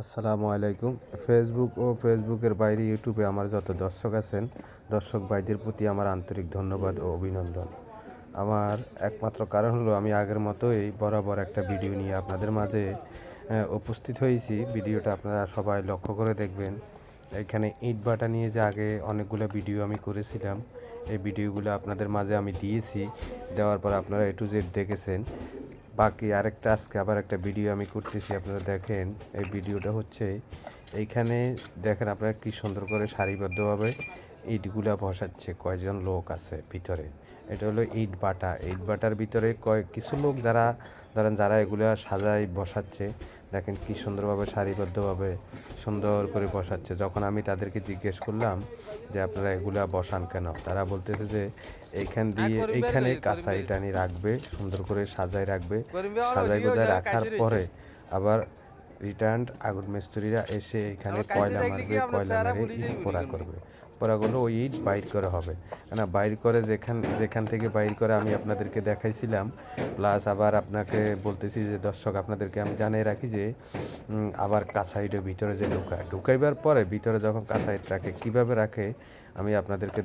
আসসালামু আলাইকুম। ফেসবুক ও ফেসবুকের বাইরে ইউটিউবে আমার যত দর্শক আছেন, দর্শক ভাইদের প্রতি আমার আন্তরিক ধন্যবাদ ও অভিনন্দন। আমার একমাত্র কারণ হলো আমি আগের মতোই বরাবর একটা ভিডিও নিয়ে আপনাদের মাঝে উপস্থিত হয়েছি। ভিডিওটা আপনারা সবাই লক্ষ্য করে দেখবেন। এখানে ইট বাটা নিয়ে যে আগে অনেকগুলো ভিডিও আমি করেছিলাম, এই ভিডিওগুলো আপনাদের মাঝে আমি দিয়েছি। দেওয়ার পর আপনারা এ টু জেড দেখেছেন। বাকি আরেকটা আজকে আবার একটা ভিডিও আমি করতেছি, আপনারা দেখেন। এই ভিডিওটা হচ্ছে, এইখানে দেখেন আপনারা কি সুন্দর করে সারিবদ্ধভাবে ইটগুলা বসাচ্ছে, কয়জন লোক আছে ভিতরে। এটা হলো ইট বাটা। ইট বাটার ভিতরে কয় কিছু লোক যারা, ধরেন যারা এগুলা সাজায় বসাচ্ছে দেখেন কি সুন্দরভাবে সারিবদ্ধভাবে সুন্দর করে বসাচ্ছে। যখন আমি তাদেরকে জিজ্ঞেস করলাম যে আপনারা এগুলা বসান কেন? তারা বলতেছে যে এইখান দিয়ে এইখানে কাঁচা টানি রাখবে সুন্দর করে সাজায় রাখবে। সাজাই গোজায় রাখার পরে আবার রিটার্ন আগুন মিস্ত্রিরা এসে এখানে কয়লা মারবে কয়লা মেরে ইট পোড়া করবে। পোড়াগুলো ওই ইট বাইর করে হবে। না বাইর করে যেখান যেখান থেকে বাইর করে আমি আপনাদেরকে দেখাইছিলাম প্লাস আবার আপনাকে বলতেছি যে দর্শক আপনাদেরকে আমি জানিয়ে রাখি যে আবার কাঁচা ইটের ভিতরে যে ঢুকায় ঢুকাইবার পরে ভিতরে যখন কাঁচা ইট রাখে কীভাবে রাখে আমি আপনাদেরকে